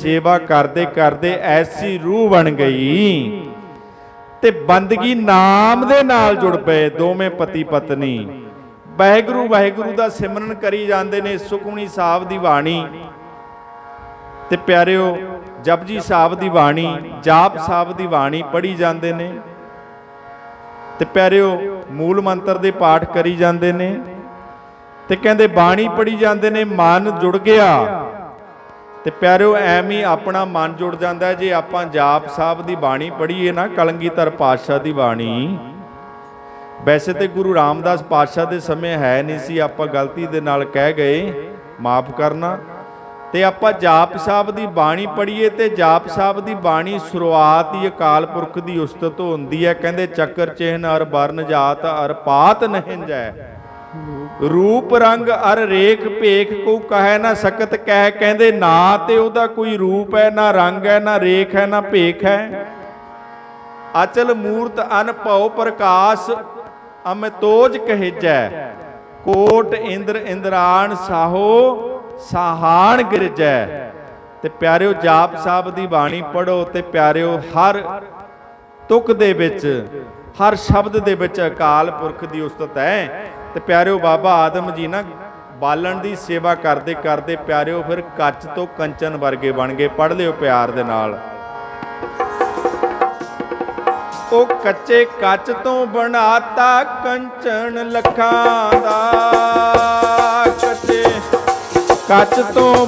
ਸੇਵਾ ਕਰਦੇ ਕਰਦੇ ਐਸੀ ਰੂਹ ਬਣ ਗਈ ਤੇ ਬੰਦਗੀ ਨਾਮ ਦੇ ਨਾਲ ਜੁੜ ਪਏ ਦੋਵੇਂ ਪਤੀ ਪਤਨੀ। ਵਾਹਿਗੁਰੂ ਵਾਹਿਗੁਰੂ ਦਾ ਸਿਮਰਨ ਕਰੀ ਜਾਂਦੇ ਨੇ ਸੁਖਮਨੀ ਸਾਹਿਬ ਦੀ ਬਾਣੀ। ਤੇ ਪਿਆਰਿਓ, ਜਪਜੀ ਸਾਹਿਬ ਦੀ ਬਾਣੀ, ਜਾਪ ਸਾਹਿਬ ਦੀ ਬਾਣੀ ਪੜ੍ਹੀ ਜਾਂਦੇ ਨੇ। ਤੇ ਪਿਆਰਿਓ, ਮੂਲ ਮੰਤਰ ਦੇ ਪਾਠ ਕਰੀ ਜਾਂਦੇ ਨੇ। ਤੇ ਕਹਿੰਦੇ ਬਾਣੀ ਪੜ੍ਹੀ ਜਾਂਦੇ ਨੇ, ਮਨ ਜੁੜ ਗਿਆ। ਤੇ ਪਿਆਰਿਓ, ਐਵੇਂ ਹੀ ਆਪਣਾ ਮਨ ਜੁੜ ਜਾਂਦਾ ਜੇ ਆਪਾਂ ਜਾਪ ਸਾਹਿਬ ਦੀ ਬਾਣੀ ਪੜ੍ਹੀਏ ਨਾ, ਕਲੰਗੀਧਰ ਪਾਤਸ਼ਾਹ ਦੀ ਬਾਣੀ। ਵੈਸੇ ਤੇ ਗੁਰੂ ਰਾਮਦਾਸ ਪਾਤਸ਼ਾਹ ਦੇ ਸਮੇਂ ਹੈ ਨਹੀਂ ਸੀ, ਆਪਾਂ ਗਲਤੀ ਦੇ ਨਾਲ ਕਹਿ ਗਏ, ਮਾਫ ਕਰਨਾ। ਤੇ ਆਪਾਂ ਜਾਪ ਸਾਹਿਬ ਦੀ ਬਾਣੀ ਪੜ੍ਹੀਏ ਤੇ ਜਾਪ ਸਾਹਿਬ ਦੀ ਬਾਣੀ ਸ਼ੁਰੂਆਤ ਹੀ ਅਕਾਲ ਪੁਰਖ ਦੀ ਉਸਤਤ ਤੋਂ ਹੁੰਦੀ ਹੈ, ਕਹਿੰਦੇ, ਚੱਕਰ ਚਿਹਨ ਅਰ ਬਰਨ ਜਾਤ, ਅਰ ਪਾਤ ਨਹਿੰਜੈ। ਰੂਪ ਰੰਗ ਅਰ ਰੇਖ ਭੇਖ ਕੋ ਕਹੈ ਨਾ ਸਕਤ ਕਹਿ, ਕਹਿੰਦੇ ਨਾ ਤੇ ਉਹਦਾ ਕੋਈ ਰੂਪ ਹੈ, ਨਾ ਰੰਗ ਹੈ, ਨਾ ਰੇਖ ਹੈ, ਨਾ ਭੇਖ ਹੈ। ਅਚਲ ਮੂਰਤ ਅਨਭਉ ਪ੍ਰਕਾਸ਼ ਅਮਤੋਜ ਕਹਿਜੈ, ਕੋਟ ਇੰਦਰ ਇੰਦਰਾਣ ਸਾਹੋ ਸਾਹਾਨ ਗਿਰਜੈ। ਤੇ ਪਿਆਰਿਓ ਜਾਪ ਸਾਹਿਬ ਦੀ ਬਾਣੀ ਪੜੋ ਤੇ ਪਿਆਰਿਓ ਹਰ ਤੁਕ ਦੇ ਵਿੱਚ, ਹਰ ਸ਼ਬਦ ਦੇ ਵਿੱਚ ਅਕਾਲ ਪੁਰਖ ਦੀ ਉਸਤਤ ਹੈ। ਤੇ ਪਿਆਰਿਓ ਬਾਬਾ ਆਦਮ ਜੀ ਨਾ ਬਾਲਣ ਦੀ ਸੇਵਾ ਕਰਦੇ ਕਰਦੇ ਪਿਆਰਿਓ ਫਿਰ ਕੱਚ ਤੋਂ ਕੰਚਨ ਵਰਗੇ ਬਣ ਗਏ। ਪੜ ਲਿਓ ਪਿਆਰ ਦੇ ਨਾਲ। ਉਹ ਕੱਚੇ ਕੱਚ ਤੋਂ ਬਣਾਤਾ ਕੰਚਨ ਲੱਖਾਂ ਦਾ। ਕੱਚੇ ਕੱਚ ਤੋਂ